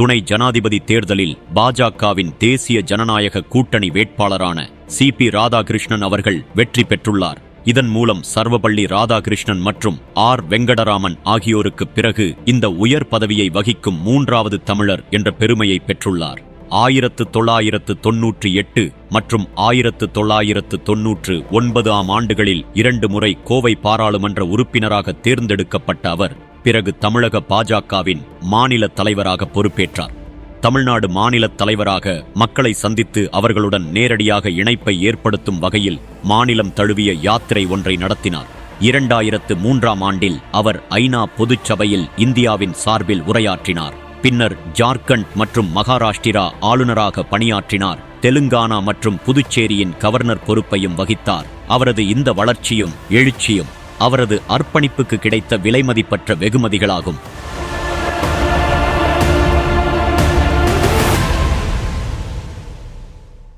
துணை ஜனாதிபதி தேர்தலில் பாஜகவின் தேசிய ஜனநாயக கூட்டணி வேட்பாளரான சி பி ராதாகிருஷ்ணன் அவர்கள் வெற்றி பெற்றுள்ளார். இதன் மூலம் சர்வபள்ளி ராதாகிருஷ்ணன் மற்றும் ஆர் வெங்கடராமன் ஆகியோருக்கு பிறகு இந்த உயர் பதவியை வகிக்கும் மூன்றாவது தமிழர் என்ற பெருமையை பெற்றுள்ளார். ஆயிரத்து தொள்ளாயிரத்து தொன்னூற்றி எட்டு மற்றும் ஆயிரத்து தொள்ளாயிரத்து தொன்னூற்று ஒன்பது ஆம் ஆண்டுகளில் இரண்டு முறை கோவை பாராளுமன்ற உறுப்பினராக தேர்ந்தெடுக்கப்பட்ட அவர் பிறகு தமிழக பாஜகவின் மாநில தலைவராக பொறுப்பேற்றார். தமிழ்நாடு மாநில தலைவராக மக்களை சந்தித்து அவர்களுடன் நேரடியாக இணைப்பை ஏற்படுத்தும் வகையில் மாநிலம் தழுவிய யாத்திரை ஒன்றை நடத்தினார். இரண்டாயிரத்து மூன்றாம் ஆண்டில் அவர் ஐநா பொதுச்சபையில் இந்தியாவின் சார்பில் உரையாற்றினார். பின்னர் ஜார்க்கண்ட் மற்றும் மகாராஷ்டிரா ஆளுநராக பணியாற்றினார். தெலுங்கானா மற்றும் புதுச்சேரியின் கவர்னர் பொறுப்பையும் வகித்தார். அவரது இந்த வளர்ச்சியும் எழுச்சியும் அவரது அர்ப்பணிப்புக்கு கிடைத்த விலைமதிப்பற்ற வெகுமதிகளாகும்.